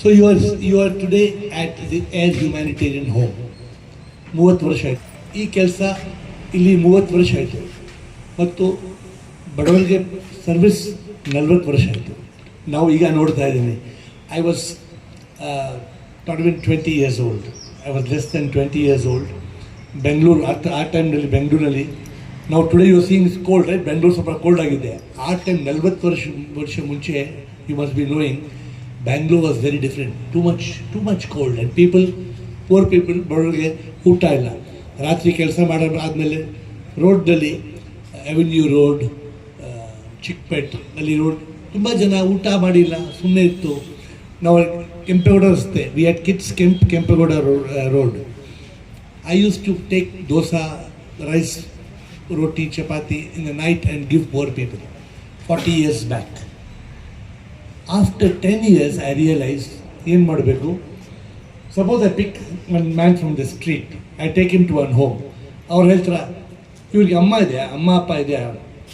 So you are you are today at the air humanitarian home ಮೂವತ್ತು ವರ್ಷ ಆಯಿತು. ಈ ಕೆಲಸ ಇಲ್ಲಿ ಮೂವತ್ತು ವರ್ಷ ಆಯಿತು. ಮತ್ತು ಬಡವರಿಗೆ ಸರ್ವಿಸ್ ನಲ್ವತ್ತು ವರ್ಷ ಆಯಿತು. ನಾವು ಈಗ ನೋಡ್ತಾ ಇದ್ದೀನಿ I was not even twenty years old I was less then twenty years old Bengaluru ಆ ಆ ಟೈಮ್ನಲ್ಲಿ ಬೆಂಗಳೂರಲ್ಲಿ ನಾವು today you seen is cold right Bengaluru ಸ್ವಲ್ಪ ಕೋಲ್ಡ್ ಆಗಿದೆ. ಆ ಟೈಮ್ ನಲ್ವತ್ತು ವರ್ಷ ವರ್ಷ ಮುಂಚೆ you must be knowing Bangalore was very different too much too much cold and people poor people ಬಡವರಿಗೆ ಊಟ ಇಲ್ಲ. ರಾತ್ರಿ ಕೆಲಸ ಮಾಡೋ ಆದಮೇಲೆ ರೋಡ್ನಲ್ಲಿ ಅವೆನ್ಯೂ ರೋಡ್ ಚಿಕ್ಕಪೇಟ್ ಅಲ್ಲಿ ರೋಡ್ ತುಂಬ ಜನ ಊಟ ಮಾಡಿಲ್ಲ ಸುಮ್ಮನೆ ಇತ್ತು. ನಾವು ಕೆಂಪೇಗೌಡ ರಸ್ತೆ we had kids Kemp Kempegowda road I used to take dosa, rice, roti, chapati in the night and give poor people. 40 years back. After 10 years, I realized, ಏನು ಮಾಡಬೇಕು? Suppose I pick one man from the street I take him to one home ಅವ್ರು ಹೇಳ್ತಾರೆ ಇವ್ರಿಗೆ ಅಮ್ಮ ಇದೆಯಾ? ಅಮ್ಮ ಅಪ್ಪ ಇದೆಯಾ?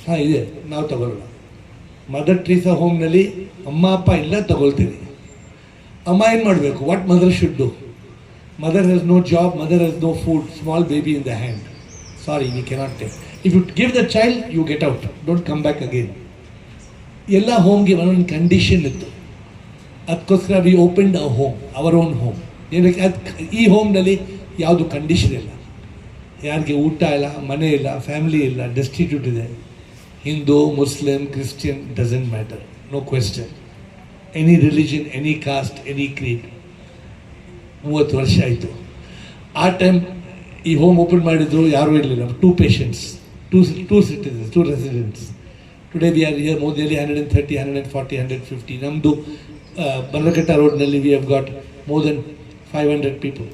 ಹಾಂ ಇದೆ. ನಾವು ತಗೊಳ್ಳೋಣ ಮದರ್ ಟ್ರೀಸಾ ಹೋಮ್ನಲ್ಲಿ ಅಮ್ಮ ಅಪ್ಪ ಇಲ್ಲ ತಗೊಳ್ತೀವಿ. ಅಮ್ಮ ಏನು ಮಾಡಬೇಕು? What mother should do mother has no job mother has no food small baby in the hand sorry we cannot take if you give the child you get out don't come back again. ಎಲ್ಲ ಹೋಮ್ಗೆ ಒಂದೊಂದು condition ಇತ್ತು. ಅದಕ್ಕೋಸ್ಕರ we opened a home our own home ಏನಕ್ಕೆ ಅದು ಈ ಹೋಮ್ನಲ್ಲಿ ಯಾವುದು condition ಇಲ್ಲ. ಯಾರಿಗೆ ಊಟ ಇಲ್ಲ, ಮನೆ ಇಲ್ಲ ಫ್ಯಾಮಿಲಿ ಇಲ್ಲ ಡೆಸ್ಟಿಟ್ಯೂಟ್ ಇದೆ. Hindu, Muslim, Christian doesn't matter no question any religion any caste any creed ಮೂವತ್ತು ವರ್ಷ ಆಯಿತು. ಆ ಟೈಮ್ ಈ ಹೋಮ್ ಓಪನ್ ಮಾಡಿದ್ರು ಯಾರೂ ಇರಲಿಲ್ಲ. Two patients two two citizens two residents today we are year ಮೋದಿಯಲ್ಲಿ hundred and thirty hundred and forty hundred fifty ನಮ್ಮದು Bannerghatta ರೋಡ್ನಲ್ಲಿ we have got more than five hundred people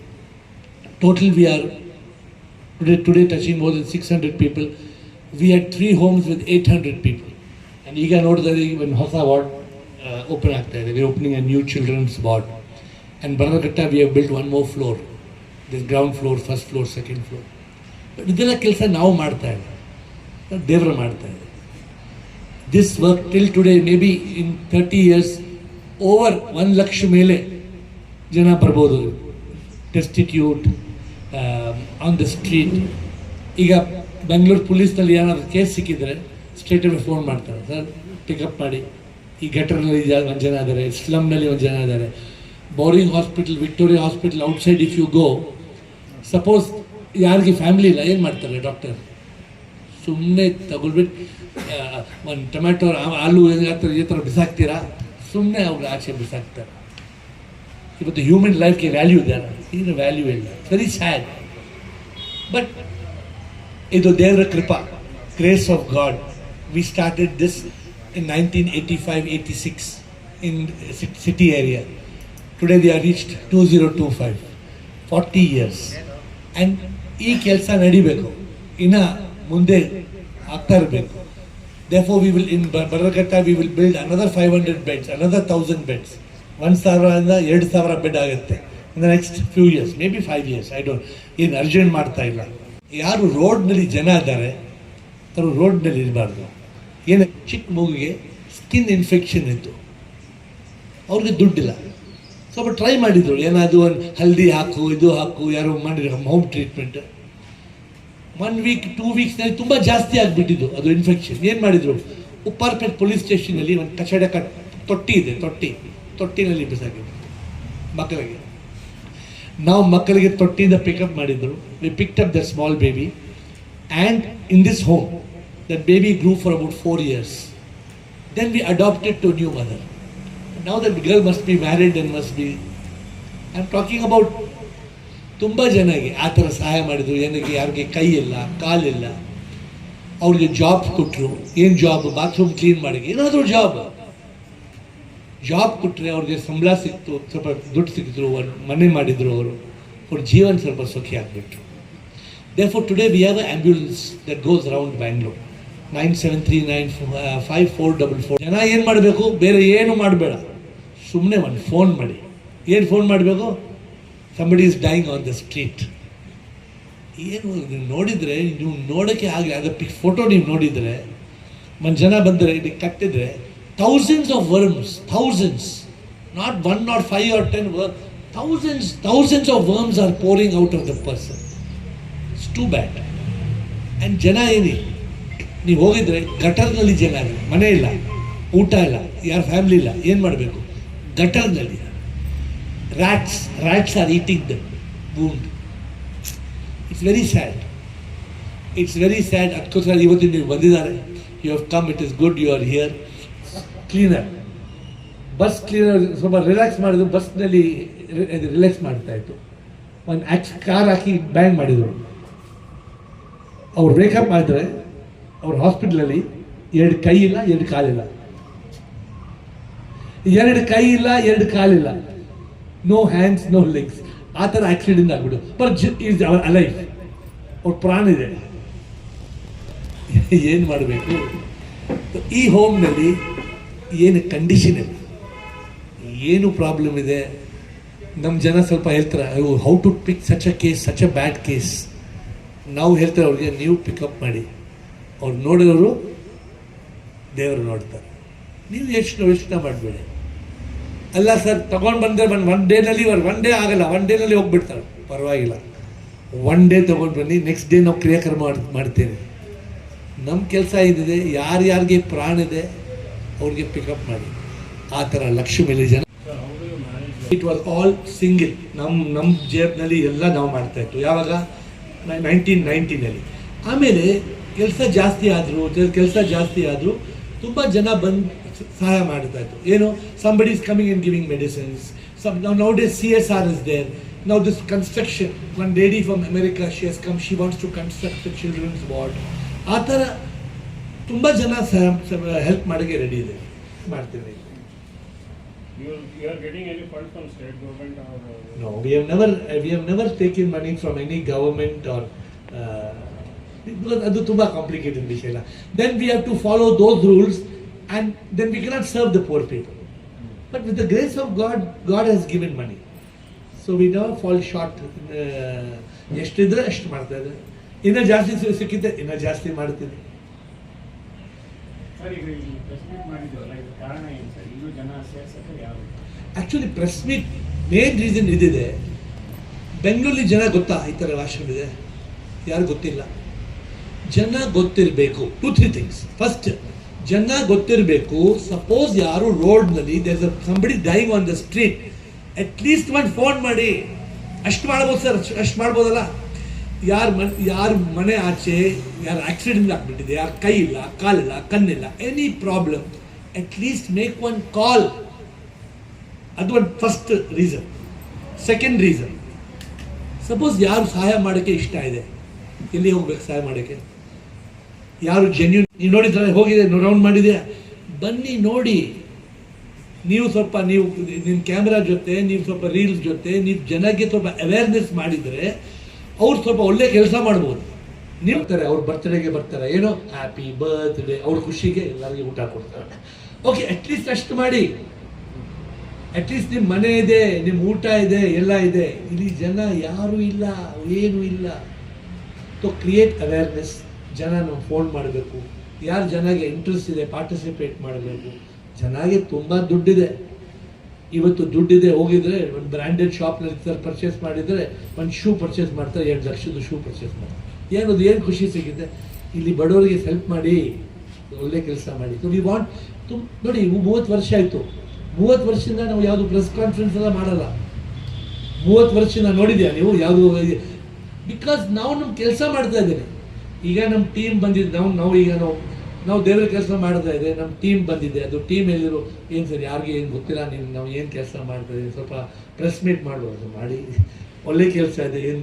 total we are today today touching more than six hundred people we had three homes with eight hundred people and ಈಗ ನೋಡಿದ್ರೆ ಒಂದು ಹೊಸ ward open ಆಗ್ತಾ ಇದೆ. We opening a new children's ward And Banaghatta, we have built one more floor. There's ground floor, first floor, second floor. But ಇದೆಲ್ಲ ಕೆಲಸ ನಾವು ಮಾಡ್ತಾ ಇಲ್ಲ. ದೇವರು ಮಾಡ್ತಾ ಇದೆ. This work till today maybe in thirty years over ಒಂದು ಲಕ್ಷ ಮೇಲೆ ಜನ ಬರ್ಬೋದು ಡೆಸ್ಟಿಟ್ಯೂಟ್ ಆನ್ ದ ಸ್ಟ್ರೀಟ್ ಈಗ ಬೆಂಗಳೂರು ಪೊಲೀಸ್ನಲ್ಲಿ ಏನಾದರೂ ಕೇಸ್ ಸಿಕ್ಕಿದ್ರೆ ಸ್ಟೇಟ್ ಫೋನ್ ಮಾಡ್ತಾರೆ ಸರ್ ಪಿಕಪ್ ಮಾಡಿ ಈ ಘಟನಲ್ಲಿ ಒಂದು ಜನ ಇದ್ದಾರೆ ಸ್ಲಮ್ನಲ್ಲಿ ಒಂದು ಜನ ಇದ್ದಾರೆ Bowring hospital Victoria hospital outside if you go suppose ಯಾರಿಗೆ ಫ್ಯಾಮಿಲಿ ಇಲ್ಲ, ಏನು ಮಾಡ್ತಾರೆ ಡಾಕ್ಟರ್ ಸುಮ್ಮನೆ ತಗೊಳ್ಬಿಟ್ಟು ಒಂದು ಟೊಮ್ಯಾಟೊ ಆಲೂ ಥರ ಈ ಥರ ಬಿಸಾಕ್ತೀರಾ? ಸುಮ್ಮನೆ ಅವ್ರಿಗೆ ಆಚೆ ಬಿಸಾಕ್ತಾರೆ. ಇವತ್ತು ಹ್ಯೂಮನ್ ಲೈಫ್ಗೆ ವ್ಯಾಲ್ಯೂ ಇದೆ ಈಗ ವ್ಯಾಲ್ಯೂ ಇಲ್ಲ. ವೆರಿ ಸ್ಯಾಡ್ ಬಟ್ ಇದು ದೇವರ ಕೃಪಾ. Grace of God we started this in nineteen eighty five eighty six in city area today the are reached two zero two five forty years and ಈ ಕೆಲಸ ನಡಿಬೇಕು. ಇನ್ನು ಮುಂದೆ ಆಗ್ತಾ ಇರಬೇಕು. We will in Baragatta we will build another five hundred beds another thousand beds ಒಂದು ಸಾವಿರದಿಂದ ಎರಡು ಸಾವಿರ ಬೆಡ್ ಆಗುತ್ತೆ in the next few years maybe five years I don't ಏನು ಅರ್ಜೆಂಟ್ ಮಾಡ್ತಾ ಇಲ್ಲ. ಯಾರು ರೋಡ್ನಲ್ಲಿ ಜನ ಇದ್ದಾರೆ ಅವರು ರೋಡ್ನಲ್ಲಿ ಇರಬಾರ್ದು. ಏನು ಚಿಕ್ಕ ಮಗುಗೆ ಸ್ಕಿನ್ ಇನ್ಫೆಕ್ಷನ್ ಇತ್ತು. ಅವ್ರಿಗೆ ದುಡ್ಡಿಲ್ಲ. ಸ್ವಲ್ಪ ಟ್ರೈ ಮಾಡಿದ್ರು ಏನಾದರೂ ಒಂದು ಹಲ್ದಿ ಹಾಕು, ಇದು ಹಾಕು, ಯಾರೋ ಮಾಡಿದ್ರು home treatment one week two ವೀಕ್ಸ್ನಲ್ಲಿ ತುಂಬ ಜಾಸ್ತಿ ಆಗಿಬಿಟ್ಟಿದ್ದು ಅದು ಇನ್ಫೆಕ್ಷನ್ ಏನು ಮಾಡಿದರು? ಉಪ್ಪಾರ್ಪೇಟ್ ಪೊಲೀಸ್ ಸ್ಟೇಷನಲ್ಲಿ ಒಂದು ಕಚಡ ಕಟ್ ತೊಟ್ಟಿ ಇದೆ, ತೊಟ್ಟಿ. ತೊಟ್ಟಿನಲ್ಲಿ ಬಿಸಾಕಿದ್ರು. ಮಕ್ಕಳಿಗೆ. ನಾವು ಮಕ್ಕಳಿಗೆ ತೊಟ್ಟಿಯಿಂದ ಪಿಕಪ್ ಮಾಡಿದ್ರು. We picked up the small baby and in this home that baby grew for about four years then we adopted to new mother now that girl must be married and must be I am talking about ತುಂಬ ಜನಗೆ ಆ ಥರ ಸಹಾಯ ಮಾಡಿದರು. ಏನಕ್ಕೆ? ಯಾರಿಗೆ ಕೈ ಇಲ್ಲ ಕಾಲಿಲ್ಲ ಅವ್ರಿಗೆ ಜಾಬ್ ಕೊಟ್ಟರು ಏನು ಜಾಬ್ ಬಾತ್ರೂಮ್ ಕ್ಲೀನ್ ಮಾಡಿ ಏನಾದರೂ ಜಾಬ್ ಜಾಬ್ ಕೊಟ್ಟರೆ ಅವ್ರಿಗೆ ಸಂಬಳ ಸಿಕ್ತು, ಸ್ವಲ್ಪ ದುಡ್ಡು ಸಿಕ್ಕಿದ್ರು ಮನೆ ಮಾಡಿದರು ಅವರು. ಅವ್ರ ಜೀವನ ಸ್ವಲ್ಪ ಸುಖಿ ಆಗಿಬಿಟ್ರು. They for today we have a ambulance that goes around Bangalore nine seven three nine five four double four ಜನ ಏನು ಮಾಡಬೇಕು? ಬೇರೆ ಏನು ಮಾಡಬೇಡ. ಸುಮ್ಮನೆ ಒಂದು ಫೋನ್ ಮಾಡಿ. ಏನು ಫೋನ್ ಮಾಡಬೇಕು? Somebody is dying on the street ಏನು ನೀವು ನೋಡಿದರೆ, ನೀವು ನೋಡೋಕ್ಕೆ ಆಗಲಿ ಅದರ ಪಿಕ್ ಫೋಟೋ ನೀವು ನೋಡಿದರೆ, ಒಂದು ಜನ ಬಂದರೆ ಇದಕ್ಕೆ ಕಟ್ಟಿದರೆ thousands of worms thousands not one not five or ten worms. Thousands thousands of worms are pouring out of the person it's too bad and ಜನ ಏನಿ? ನೀವು ಹೋಗಿದರೆ ಗಟರ್ನಲ್ಲಿ ಜನ ಇಲ್ಲ ಮನೆ ಇಲ್ಲ, ಊಟ ಇಲ್ಲ, ಯಾರ ಫ್ಯಾಮಿಲಿ ಇಲ್ಲ, ಏನು ಮಾಡಬೇಕು? ಗಟರ್ನಲ್ಲಿ. Rats rats are eating the ಬೂಂಡ್ it's very sad it's very sad you ಇವತ್ತು ನೀವು ಬಂದಿದ್ದಾರೆ you have come it is good you are here cleaner bus cleaner ಸ್ವಲ್ಪ ರಿಲ್ಯಾಕ್ಸ್ ಮಾಡಿದ್ರು ಬಸ್ನಲ್ಲಿ ರಿಲ್ಯಾಕ್ಸ್ ಮಾಡ್ತಾ ಇತ್ತು. ಒಂದು ಆಕ್ಸ್ ಕಾರ್ ಹಾಕಿ ಬ್ಯಾಂಗ್ ಮಾಡಿದರು. ಅವ್ರು ಬ್ರೇಕಪ್ ಮಾಡಿದ್ರೆ, ಅವ್ರ ಹಾಸ್ಪಿಟ್ಲಲ್ಲಿ ಎರಡು ಕೈ ಇಲ್ಲ, ಎರಡು ಕಾಲಿಲ್ಲ. ಎರಡು ಕೈ ಇಲ್ಲ, ಎರಡು ಕಾಲಿಲ್ಲ. ನೋ ಹ್ಯಾಂಡ್ಸ್ ನೋ ಲೆಗ್ಸ್ ಆ ಥರ ಆಕ್ಸಿಡೆಂಟ್ ಆಗ್ಬಿಡು. ಬಟ್ ಈಸ್ ಅವರ್ ಅಲೈಫ್ ಅವ್ರ ಪ್ರಾಣ ಇದೆ. ಏನು ಮಾಡಬೇಕು? ಈ ಹೋಮ್ನಲ್ಲಿ ಏನು ಕಂಡೀಷನ್ ಇದೆ ಏನು ಪ್ರಾಬ್ಲಮ್ ಇದೆ? ನಮ್ಮ ಜನ ಸ್ವಲ್ಪ ಹೇಳ್ತಾರೆ how to pick such a case such a bad case ನಾವು ಹೇಳ್ತಾರೆ, ಅವ್ರಿಗೆ ನೀವು ಪಿಕಪ್ ಮಾಡಿ. ಅವ್ರು ನೋಡಿದವರು ದೇವರು ನೋಡ್ತಾರೆ. ನೀವು ಎಷ್ಟು ಯೋಚನೆ ಮಾಡಬೇಡಿ. ಅಲ್ಲ ಸರ್, ತಗೊಂಡು ಬಂದರೆ ಬಂದು ಒನ್ ಡೇನಲ್ಲಿ ಒನ್ ಡೇ ಆಗಲ್ಲ ಒನ್ ಡೇನಲ್ಲಿ ಹೋಗ್ಬಿಡ್ತಾರೆ. ಪರವಾಗಿಲ್ಲ. ಒನ್ ಡೇ ತೊಗೊಂಡು ಬನ್ನಿ ನೆಕ್ಸ್ಟ್ ಡೇ ನಾವು ಕ್ರಿಯಾಕರ್ಮ ಮಾಡ್, ಮಾಡ್ತೇವೆ. ನಮ್ಮ ಕೆಲಸ ಇದಿದೆ ಯಾರ್ಯಾರಿಗೆ ಪ್ರಾಣ ಇದೆ, ಅವ್ರಿಗೆ ಪಿಕಪ್ ಮಾಡಿ. ಆ ಥರ ಲಕ್ಷ ಮೇಲೆ ಜನ. ಇಟ್ ವಾಸ್ ಆಲ್ ಸಿಂಗಿಲ್ ನಮ್ಮ ನಮ್ಮ ಜೇಬ್ನಲ್ಲಿ ಎಲ್ಲ ನಾವು ಮಾಡ್ತಾ ಇತ್ತು. ಯಾವಾಗ? ನೈನ್ಟೀನ್ ನೈನ್ಟೀನಲ್ಲಿ ಆಮೇಲೆ ಕೆಲಸ ಜಾಸ್ತಿ ಆದರೂ, ಕೆಲಸ ಜಾಸ್ತಿ ಆದರು ತುಂಬ ಜನ ಬಂದು ಸಹಾಯ ಮಾಡ್ತಾ ಇತ್ತು ಏನು somebody is coming in giving medicines some ನಾವು now day C S R is there ನಾವು this construction one lady from America she is come she wants to construct the children's ward ಆ ಥರ ತುಂಬ ಜನ ಹೆಲ್ಪ್ ಮಾಡೋಕ್ಕೆ ready ಇದೆ ಮಾಡ್ತೀವಿ You, you are getting any fund from state government or? uh, No, we have never we have never taken money from any government or uh, because ಅದು ತುಂಬ complicated ವಿಷಯ ಇಲ್ಲ then we have to follow those rules and then we cannot serve the poor people but with the grace of God God has given money so we never fall short ಎಷ್ಟಿದ್ರೆ ಅಷ್ಟು ಮಾಡ್ತಾ ಇದ್ದಾರೆ. ಇನ್ನೂ ಜಾಸ್ತಿ ಸಿಕ್ಕಿದ್ದೆ ಇನ್ನೂ ಜಾಸ್ತಿ ಮಾಡ್ತೀನಿ. Actually press meet main reason ಇದಿದೆ. ಬೆಂಗಳೂರಲ್ಲಿ ಜನ ಗೊತ್ತಾ ಈ ಥರ ಇದೆ? ಯಾರು ಗೊತ್ತಿಲ್ಲ. ಜನ ಗೊತ್ತಿರಬೇಕು. ಟು ತ್ರೀ ಥಿಂಗ್ಸ್ ಫಸ್ಟ್ ಜನ ಗೊತ್ತಿರಬೇಕು. ಸಪೋಸ್ ಯಾರು ರೋಡ್ನಲ್ಲಿ there somebody dying on the street at least ಒಂದು ಫೋನ್ ಮಾಡಿ. ಅಷ್ಟು ಮಾಡ್ಬೋದು ಸರ್ ಅಷ್ಟು ಮಾಡ್ಬೋದಲ್ಲ? ಯಾರ ಮನ್ ಯಾರ ಮನೆ ಆಚೆ, ಯಾರು ಆಕ್ಸಿಡೆಂಟ್ ಆಗ್ಬಿಟ್ಟಿದೆ, ಯಾರ ಕೈ ಇಲ್ಲ ಕಾಲಿಲ್ಲ ಕಣ್ಣಿಲ್ಲ any problem at least make one call ಅದು ಒಂದು first reason second reason suppose ಯಾರು ಸಹಾಯ ಮಾಡೋಕ್ಕೆ ಇಷ್ಟ ಇದೆ? ಎಲ್ಲಿ ಹೋಗ್ಬೇಕು ಸಹಾಯ ಮಾಡೋಕ್ಕೆ ಯಾರು ಜೆನ್ಯೂನ್ ನೀವು ನೋಡಿದ್ರೆ, ಹೋಗಿದೆ ರೌಂಡ್ ಮಾಡಿದೆ. ಬನ್ನಿ ನೋಡಿ. ನೀವು ಸ್ವಲ್ಪ ನೀವು ನಿಮ್ಮ ಕ್ಯಾಮ್ರಾ ಜೊತೆ, ನೀವು ಸ್ವಲ್ಪ ರೀಲ್ಸ್ ಜೊತೆ, ನೀವು ಜನಕ್ಕೆ ಸ್ವಲ್ಪ ಅವೇರ್ನೆಸ್ ಮಾಡಿದರೆ, ಅವ್ರು ಸ್ವಲ್ಪ ಒಳ್ಳೆ ಕೆಲಸ ಮಾಡ್ಬೋದು. ನೀವು ಬರ್ತಾರೆ, ಅವ್ರ ಬರ್ತ್ಡೇಗೆ ಬರ್ತಾರೆ. ಏನೋ ಹ್ಯಾಪಿ ಬರ್ತ್ಡೇ ಅವ್ರ ಖುಷಿಗೆ ಎಲ್ಲರಿಗೆ ಊಟ ಕೊಡ್ತಾರೆ. ಓಕೆ ಅಟ್ಲೀಸ್ಟ್ ಅಷ್ಟು ಮಾಡಿ. ಅಟ್ಲೀಸ್ಟ್ ನಿಮ್ಮ ಮನೆ ಇದೆ ನಿಮ್ಮ ಊಟ ಇದೆ, ಎಲ್ಲ ಇದೆ. ಇಲ್ಲಿ ಜನ ಯಾರೂ ಇಲ್ಲ, ಏನೂ ಇಲ್ಲ. ಸೊ ಕ್ರಿಯೇಟ್ ಅವೇರ್ನೆಸ್ ಜನ ನಾವು ಫೋನ್ ಮಾಡಬೇಕು. ಯಾರು ಜನಗೆ ಇಂಟ್ರೆಸ್ಟ್ ಇದೆ ಪಾರ್ಟಿಸಿಪೇಟ್ ಮಾಡಬೇಕು. ಜನಗೆ ತುಂಬ ದುಡ್ಡಿದೆ. ಇವತ್ತು ದುಡ್ಡಿದೆ, ಹೋಗಿದ್ರೆ ಒಂದು ಬ್ರ್ಯಾಂಡೆಡ್ ಶಾಪ್ನಲ್ಲಿ ಸರ್ ಪರ್ಚೇಸ್ ಮಾಡಿದರೆ ಒಂದು ಶೂ ಪರ್ಚೇಸ್ ಮಾಡ್ತಾರೆ, ಎರಡು ಲಕ್ಷದ ಶೂ ಪರ್ಚೇಸ್ ಮಾಡ್ತಾರೆ. ಅದು, ಏನು ಖುಷಿ ಸಿಗುತ್ತೆ? ಇಲ್ಲಿ ಬಡವರಿಗೆ ಹೆಲ್ಪ್ ಮಾಡಿ, ಒಳ್ಳೆ ಕೆಲಸ ಮಾಡಿ. ವಿ ವಾಂಟ್ ತುಂಬ ನೋಡಿ ಮೂವತ್ತು ವರ್ಷ ಆಯಿತು. ಮೂವತ್ತು ವರ್ಷದಿಂದ ನಾವು ಯಾವುದು ಪ್ರೆಸ್ ಕಾನ್ಫರೆನ್ಸ್ ಎಲ್ಲ ಮಾಡಲ್ಲ. ಮೂವತ್ತು ವರ್ಷದಿಂದ ನೋಡಿದ್ಯಾ ನೀವು? ಯಾವುದು ಬಿಕಾಸ್ ನಾವು ನಮ್ಮ ಕೆಲಸ ಮಾಡ್ತಾ ಇದ್ದೇವೆ ಈಗ ನಮ್ಮ ಟೀಮ್ ಬಂದಿದೆ, ನಾವು ನಾವು ಈಗ ನಾವು ನಾವು ದೇವರ ಕೆಲಸ ಮಾಡ್ತಾ ಇದೆ ನಮ್ಮ ಟೀಮ್ ಬಂದಿದೆ. ಅದು ಟೀಮ್ ಎಲ್ಲಿರೋ, ಏನು ಸರ್, ಯಾರಿಗೆ ಏನು ಗೊತ್ತಿಲ್ಲ ನೀವು ನಾವು ಏನು ಕೆಲಸ ಮಾಡ್ತಾ ಇದ್ದೀವಿ ಸ್ವಲ್ಪ ಪ್ರೆಸ್ ಮೀಟ್ ಮಾಡ್ಬೋದು ಮಾಡಿ. ಒಳ್ಳೆ ಕೆಲಸ ಇದೆ, ಏನು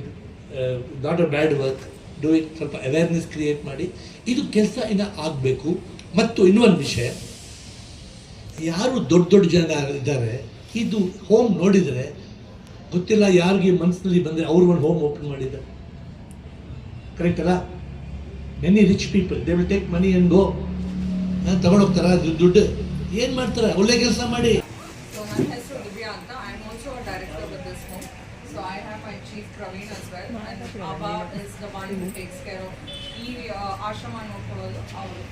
not a bad work do it ಸ್ವಲ್ಪ ಅವೇರ್ನೆಸ್ ಕ್ರಿಯೇಟ್ ಮಾಡಿ. ಇದು ಕೆಲಸ ಇನ್ನು ಆಗಬೇಕು. ಮತ್ತು ಇನ್ನೊಂದು ವಿಷಯ, ಯಾರು ದೊಡ್ಡ ದೊಡ್ಡ ಜನ ಇದ್ದಾರೆ, ಇದು ಹೋಮ್ ನೋಡಿದರೆ ಗೊತ್ತಿಲ್ಲ ಯಾರಿಗೆ ಮನಸ್ಸಿನಲ್ಲಿ ಬಂದರೆ ಅವ್ರು ಒಂದು ಹೋಮ್ ಓಪನ್ ಮಾಡಿದ್ದಾರೆ. ಕರೆಕ್ಟ್ ಅಲ್ಲ? Any rich people they will take money and go ತಗೊಂಡೋಗ್ತಾರ ದುಡ್ಡು. ಏನು ಮಾಡ್ತಾರೆ? ಒಳ್ಳೆ ಕೆಲಸ ಮಾಡಿ. So I have my chief Praveen as well, and Abba is the one who takes care of ಈ ಆಶ್ರಮ ನೋಡ್ಕೊಳ್ಳೋದು ಅವರು.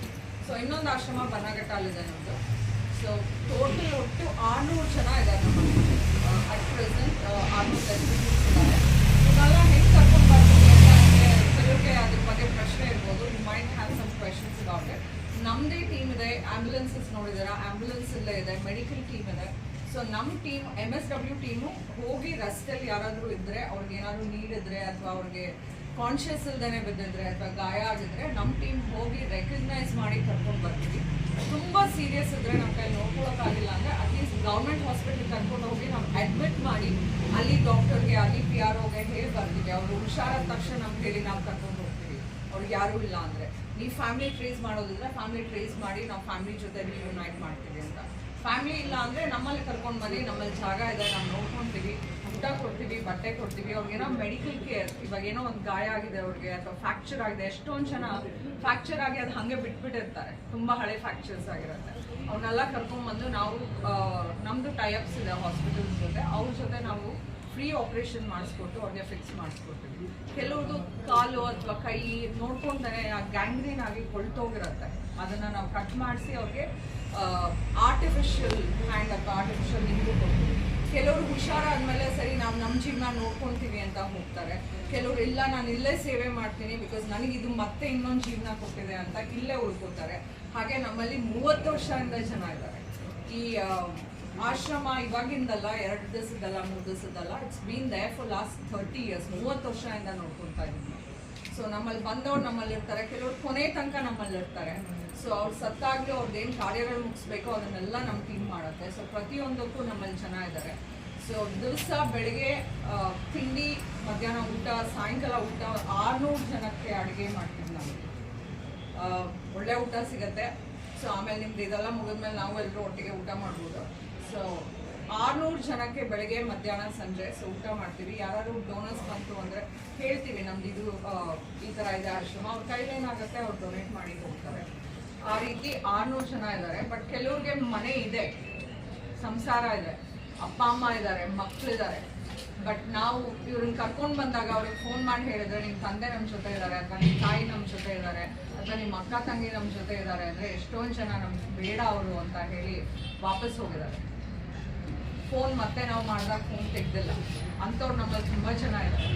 ಸೊ ಇನ್ನೊಂದು ಆಶ್ರಮ ಬನ್ನಘಟ್ಟಲ್ಲಿದೆ ನಮ್ಮದು ಸೊ ಟೋಟಲ್ ಒಟ್ಟು ಆರ್ನೂರು ಜನ ಇದ್ದಾರೆ ನಮ್ಮ ಅಟ್ ಪ್ರೆಸೆಂಟ್ ಆರ್ನೂರು ಇದ್ದಾರೆ. ಇವೆಲ್ಲ ಹೆಂಗೆ ಕರ್ಕೊಂಡು ಬರ್ತಾರೆ ಅದಕ್ಕೆ ಅದ್ರ ಬಗ್ಗೆ ಪ್ರಶ್ನೆ ಇರ್ಬೋದು. You mind have some questions about it ನಮ್ಮದೇ ಟೀಮ್ ಇದೆ ಆಂಬ್ಯುಲೆನ್ಸಸ್ ನೋಡಿದಾರ? ಆಂಬ್ಯುಲೆನ್ಸ್ ಇಲ್ಲೇ ಇದೆ ಮೆಡಿಕಲ್ ಟೀಮ್ ಇದೆ. ಸೊ ನಮ್ಮ team M S W team ಹೋಗಿ ರಸ್ತೆಯಲ್ಲಿ ಯಾರಾದರೂ ಇದ್ದರೆ ಅವ್ರಿಗೆ ಏನಾದರೂ ನೀಡಿದ್ರೆ ಅಥವಾ ಅವ್ರಿಗೆ ಕಾನ್ಷಿಯಸ್ ಇಲ್ದೇ ಬಿದ್ದಿದ್ರೆ ಅಥವಾ ಗಾಯ ಆಗಿದ್ರೆ ನಮ್ಮ ಟೀಮ್ ಹೋಗಿ ರೆಕಗ್ನೈಸ್ ಮಾಡಿ ಕರ್ಕೊಂಡು ಬರ್ತೀವಿ. ತುಂಬ ಸೀರಿಯಸ್ ಇದ್ರೆ ನಮ್ಮ ಕೈ ನೋಡ್ಕೊಳಕ್ಕಾಗಿಲ್ಲ ಅಂದರೆ ಅಟ್ಲೀಸ್ಟ್ ಗೌರ್ಮೆಂಟ್ ಹಾಸ್ಪಿಟಲ್ ಕರ್ಕೊಂಡು ಹೋಗಿ ನಾವು ಅಡ್ಮಿಟ್ ಮಾಡಿ ಅಲ್ಲಿ ಡಾಕ್ಟರ್ಗೆ ಅಲ್ಲಿ ಪಿ ಆರ್ ಓಗೆ ಹೇಳಿ ಬರ್ತೀವಿ ಅವರು ಹುಷಾರಾದ ತಕ್ಷಣ ನಮ್ಗೆ ಹೇಳಿ ನಾವು ಕರ್ಕೊಂಡು ಹೋಗ್ತೀವಿ. ಅವ್ರಿಗೆ ಯಾರೂ ಇಲ್ಲ ಅಂದರೆ. ನೀವು ಫ್ಯಾಮಿಲಿ ಟ್ರೇಸ್ ಮಾಡೋದಿದ್ರೆ ಫ್ಯಾಮಿಲಿ ಟ್ರೇಸ್ ಮಾಡಿ ನಾವು ಫ್ಯಾಮಿಲಿ ಜೊತೆ ಯುನೈಟ್ ಮಾಡ್ತೀವಿ ಅಂತ. ಫ್ಯಾಮಿಲಿ ಇಲ್ಲ ಅಂದರೆ ನಮ್ಮಲ್ಲಿ ಕರ್ಕೊಂಡು ಬನ್ನಿ, ನಮ್ಮಲ್ಲಿ ಜಾಗ ಇದೆ, ನಾವು ನೋಡ್ಕೊತೀವಿ. ಊಟ ಕೊಡ್ತೀವಿ, ಬಟ್ಟೆ ಕೊಡ್ತೀವಿ, ಅವ್ರಿಗೇನೋ ಮೆಡಿಕಲ್ ಕೇರ್ ಇವಾಗ ಏನೋ ಒಂದು ಗಾಯ ಆಗಿದೆ ಅವ್ರಿಗೆ, ಅಥವಾ ಫ್ರಾಕ್ಚರ್ ಆಗಿದೆ, ಎಷ್ಟೊಂದು ಜನ ಫ್ರಾಕ್ಚರ್ ಆಗಿ ಅದು ಹಾಗೆ ಬಿಟ್ಬಿಟ್ಟಿರ್ತಾರೆ. ತುಂಬ ಹಳೆ ಫ್ರಾಕ್ಚರ್ಸ್ ಆಗಿರುತ್ತೆ. ಅವನ್ನೆಲ್ಲ ಕರ್ಕೊಂಡ್ಬಂದು ನಾವು ನಮ್ಮದು ಟೈಅಪ್ಸ್ ಇದೆ ಹಾಸ್ಪಿಟಲ್ಸ್ ಜೊತೆ, ಅವ್ರ ಜೊತೆ ನಾವು ಫ್ರೀ ಆಪರೇಷನ್ ಮಾಡಿಸ್ಕೊಟ್ಟು ಅವ್ರಿಗೆ ಫಿಕ್ಸ್ ಮಾಡಿಸ್ಕೊಡ್ತೀವಿ. ಕೆಲವ್ರದ್ದು ಕಾಲು ಅಥವಾ ಕೈ ನೋಡ್ಕೊಂಡೇ ಗ್ಯಾಂಗ್ರೀನ್ ಆಗಿ ಕೊಳ್ತೋಗಿರುತ್ತೆ. ಅದನ್ನ ನಾವು ಕಟ್ ಮಾಡಿಸಿ ಅವ್ರಿಗೆ ಆರ್ಟಿಫಿಷಿಯಲ್ ಹ್ಯಾಂಡ್ ಅಥವಾ ಆರ್ಟಿಫಿಷಿಯಲ್ ನಿಂಗು ಕೊಡ್ತೀವಿ. ಕೆಲವರು ಹುಷಾರಾದ್ಮೇಲೆ ಸರಿ ನಾವು ನಮ್ಮ ಜೀವನ ನೋಡ್ಕೊಳ್ತೀವಿ ಅಂತ ಹೋಗ್ತಾರೆ. ಕೆಲವರು ಇಲ್ಲ, ನಾನು ಇಲ್ಲೇ ಸೇವೆ ಮಾಡ್ತೀನಿ ಬಿಕಾಸ್ ನನಗೆ ಇದು ಮತ್ತೆ ಇನ್ನೊಂದು ಜೀವನ ಕೊಟ್ಟಿದೆ ಅಂತ ಇಲ್ಲೇ ಉಳ್ಕೋತಾರೆ. ಹಾಗೆ ನಮ್ಮಲ್ಲಿ ಮೂವತ್ತು ವರ್ಷದಿಂದ ಜನ ಇದ್ದಾರೆ. ಈ ಆಶ್ರಮ ಇವಾಗಿಂದಲ್ಲ, ಎರಡು ದಿವಸದಲ್ಲ ಮೂರು ದಿವಸದಲ್ಲ it's been they for last thirty years ಮೂವತ್ತು ವರ್ಷದಿಂದ ನೋಡ್ಕೊತಾ ಇದ್ದೀನಿ. ಸೊ ನಮ್ಮಲ್ಲಿ ಬಂದವ್ರು ನಮ್ಮಲ್ಲಿ ಇರ್ತಾರೆ ಕೆಲವರು ಕೊನೆ ತನಕ ನಮ್ಮಲ್ಲಿ ಇರ್ತಾರೆ ಸೊ ಅವ್ರು ಸತ್ತಾಗ್ಲೂ ಅವ್ರದ್ದು ಏನು ಕಾರ್ಯಗಳು ಮುಗಿಸ್ಬೇಕೋ ಅದನ್ನೆಲ್ಲ ನಮ್ಮ ಟೀಮ್ ಮಾಡುತ್ತೆ. ಸೊ ಪ್ರತಿಯೊಂದಕ್ಕೂ ನಮ್ಮಲ್ಲಿ ಜನ ಇದ್ದಾರೆ ಸೊ ದಿವಸ ಬೆಳಿಗ್ಗೆ ತಿಂಡಿ, ಮಧ್ಯಾಹ್ನ ಊಟ, ಸಾಯಂಕಾಲ ಊಟ, ಆರುನೂರು ಜನಕ್ಕೆ ಅಡುಗೆ ಮಾಡ್ತೀವಿ ನಾವು. ಒಳ್ಳೆ ಊಟ ಸಿಗತ್ತೆ. ಸೊ ಆಮೇಲೆ ನಿಮ್ದು ಇದೆಲ್ಲ ಮುಗಿದ್ಮೇಲೆ ನಾವು ಎಲ್ಲರೂ ಒಟ್ಟಿಗೆ ಊಟ ಮಾಡ್ಬೋದು. ಸೊ ಆರ್ನೂರು ಜನಕ್ಕೆ ಬೆಳಗ್ಗೆ, ಮಧ್ಯಾಹ್ನ, ಸಂಜೆ ಸೊ ಊಟ ಮಾಡ್ತೀವಿ. ಯಾರು ಡೋನರ್ಸ್ ಬಂತು ಅಂದರೆ ಹೇಳ್ತೀವಿ, ನಮ್ದು ಇದು ಈ ಥರ ಇದೆ, ಆಶ್ರಮ. ಅವ್ರ ಕೈಲೇನಾಗುತ್ತೆ ಅವ್ರು ಡೊನೇಟ್ ಮಾಡಿ ಹೋಗ್ತಾರೆ ಆ ರೀತಿ ಆರ್ನೂರು ಜನ ಇದ್ದಾರೆ ಬಟ್ ಕೆಲವ್ರಿಗೆ ಮನೆ ಇದೆ, ಸಂಸಾರ ಇದೆ. ಅಪ್ಪ, ಅಮ್ಮ ಇದ್ದಾರೆ ಮಕ್ಕಳಿದ್ದಾರೆ ಬಟ್ ನಾವು ಇವ್ರನ್ನ ಕರ್ಕೊಂಡು ಬಂದಾಗ ಅವ್ರಿಗೆ ಫೋನ್ ಮಾಡಿ ಹೇಳಿದ್ರೆ ನಿಮ್ಮ ತಂದೆ ನಮ್ಮ ಜೊತೆ ಇದ್ದಾರೆ, ಅಥವಾ ನಿಮ್ಮ ತಾಯಿ ನಮ್ಮ ಜೊತೆ ಇದ್ದಾರೆ, ಅಥವಾ ನಿಮ್ಮ ಅಕ್ಕ, ತಂಗಿ ನಮ್ಮ ಜೊತೆ ಇದ್ದಾರೆ ಅಂದರೆ ಎಷ್ಟೊಂದು ಜನ ನಮ್ಗೆ ಬೇಡ ಅವರು ಅಂತ ಹೇಳಿ ವಾಪಸ್ ಹೋಗಿದ್ದಾರೆ. ಫೋನ್ ಮತ್ತೆ ನಾವು ಮಾಡಿದಾಗ ಫೋನ್ ತೆಗ್ದಿಲ್ಲ. ಅಂಥವ್ರು ನಮ್ಮಲ್ಲಿ ತುಂಬ ಜನ ಇದ್ದಾರೆ.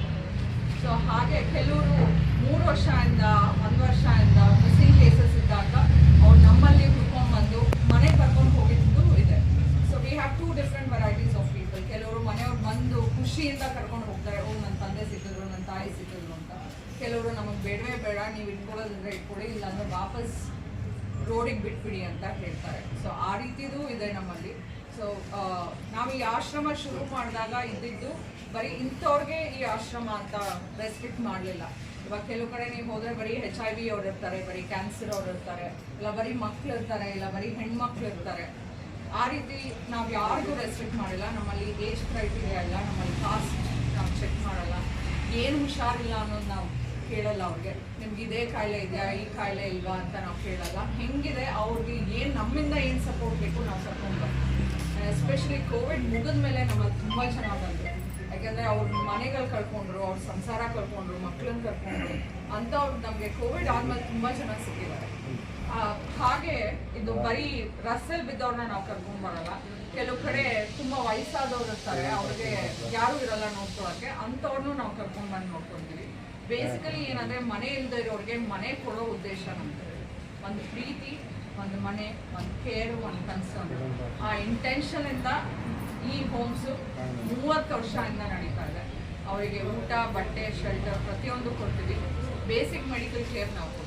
ಸೊ ಹಾಗೆ ಕೆಲವರು ಮೂರು ವರ್ಷದಿಂದ, ಒಂದು ವರ್ಷದಿಂದ ಮಿಸ್ಸಿಂಗ್ ಕೇಸಸ್ ಇದ್ದಾಗ ನಮ್ಮಲ್ಲಿ ಹುಡ್ಕೊಂಡ್ಬಂದು ಮನೆಗೆ ಕರ್ಕೊಂಡು ಹೋಗಿದ್ದು ಇದೆ. So we have to different varieties of people ಕೆಲವರು ಮನೆಯವ್ರು ಬಂದು ಖುಷಿಯಿಂದ ಕರ್ಕೊಂಡು ಹೋಗ್ತಾರೆ. ಓ ನನ್ನ ತಂದೆ ಸಿಕ್ಕಿದ್ರು ನನ್ನ ತಾಯಿ ಸಿಕ್ಕಿದ್ರು ಅಂತ. ಕೆಲವರು ನಮಗೆ ಬೇಡವೇ ಬೇಡ, ನೀವು ಇಟ್ಕೊಳ್ಳೋದಿದ್ರೆ ಇಟ್ಕೊಳ್ಳಿ, ಇಲ್ಲಾಂದ್ರೆ ವಾಪಸ್ ರೋಡಿಗೆ ಬಿಟ್ಬಿಡಿ ಅಂತ ಹೇಳ್ತಾರೆ. ಸೊ ಆ ರೀತಿದು ಇದೆ ನಮ್ಮಲ್ಲಿ. ಸೊ ನಾವು ಈ ಆಶ್ರಮ ಶುರು ಮಾಡಿದಾಗ ಇದ್ದಿದ್ದು ಬರೀ ಇಂಥವ್ರಿಗೆ ಈ ಆಶ್ರಮ ಅಂತ ರೆಸ್ಟ್ರಿಕ್ಟ್ ಮಾಡಲಿಲ್ಲ. ಇವಾಗ ಕೆಲವು ಕಡೆ ನೀವು ಹೋದ್ರೆ ಬರೀ ಹೆಚ್ ಐ ವಿ ಅವ್ರು ಇರ್ತಾರೆ, ಬರೀ ಕ್ಯಾನ್ಸರ್ ಅವ್ರು ಇರ್ತಾರೆ, ಇಲ್ಲ ಬರೀ ಮಕ್ಳು ಇರ್ತಾರೆ, ಇಲ್ಲ ಬರೀ ಹೆಣ್ಮಕ್ಳು ಇರ್ತಾರೆ. ಆ ರೀತಿ ನಾವು ಯಾರಿಗೂ ರೆಸ್ಟ್ರಿಕ್ಟ್ ಮಾಡಿಲ್ಲ. ನಮ್ಮಲ್ಲಿ ಏಜ್ ಕ್ರೈಟೀರಿಯಾ ಇಲ್ಲ, ನಮ್ಮಲ್ಲಿ ಕಾಸ್ಟ್ ನಾವು ಚೆಕ್ ಮಾಡಲ್ಲ. ಏನು ಹುಷಾರಿಲ್ಲ ಅನ್ನೋದು ನಾವು ಕೇಳಲ್ಲ ಅವ್ರಿಗೆ. ನಿಮ್ಗೆ ಇದೇ ಕಾಯಿಲೆ ಇದೆಯಾ, ಈ ಕಾಯಿಲೆ ಇಲ್ವಾ ಅಂತ ನಾವು ಕೇಳಲ್ಲ. ಹೆಂಗಿದೆ, ಅವ್ರಿಗೆ ಏನು ನಮ್ಮಿಂದ ಏನು ಸಪೋರ್ಟ್ ಬೇಕು ನಾವು ಸಪೋರ್ಟ್ ಎಸ್ಪೆಷಲಿ ಕೋವಿಡ್ ಮುಗಿದ ಮೇಲೆ ನಮ್ಮಲ್ಲಿ ತುಂಬ ಚೆನ್ನಾಗಿ ಬಂದರು ಯಾಕೆಂದರೆ ಅವ್ರ ಮನೆಗಳು ಕಳ್ಕೊಂಡ್ರು, ಅವ್ರ ಸಂಸಾರ ಕಳ್ಕೊಂಡ್ರು ಮಕ್ಕಳನ್ನ ಕಳ್ಕೊಂಡ್ರು, ಅಂಥವ್ರು ನಮಗೆ ಕೋವಿಡ್ ಆದ್ಮೇಲೆ ತುಂಬಾ ಜನ ಸಿಕ್ಕಿದ್ದಾರೆ ಹಾಗೆ ಇದು ಬರೀ ರಸ್ಸಲ್ಲಿ ಬಿದ್ದವ್ರನ್ನ ನಾವು ಕರ್ಕೊಂಡ್ ಬರಲ್ಲ. ಕೆಲವು ಕಡೆ ತುಂಬಾ ವಯಸ್ಸಾದವ್ರು ಇರ್ತಾರೆ, ಅವ್ರಿಗೆ ಯಾರು ಇರಲ್ಲ ನೋಡ್ಕೊಳಕ್ಕೆ ಅಂಥವ್ರನ್ನೂ ನಾವು ಕರ್ಕೊಂಡ್ ಬಂದು ನೋಡ್ಕೊಂತೀವಿ. ಬೇಸಿಕಲಿ ಏನಂದ್ರೆ ಮನೆ ಇಲ್ದೇ ಇರೋರಿಗೆ ಮನೆ ಕೊಡೋ ಉದ್ದೇಶ ನಮ್ದು. ಒಂದು ಪ್ರೀತಿ, ಒಂದು ಮನೆ, ಒಂದು ಕೇರ್ ಒಂದು ಕನ್ಸರ್ನ್ ಆ ಇಂಟೆನ್ಷನ್ ಇಂದ ಈ ಹೋಮ್ಸು ಮೂವತ್ತು ವರ್ಷದಿಂದ ನಡೀತಾ ಇದೆ. ಅವರಿಗೆ ಊಟ, ಬಟ್ಟೆ ಶೆಲ್ಟರ್ ಪ್ರತಿಯೊಂದು ಕೊಡ್ತೀವಿ. ಬೇಸಿಕ್ ಮೆಡಿಕಲ್ ಕೇರ್ ನಾವು.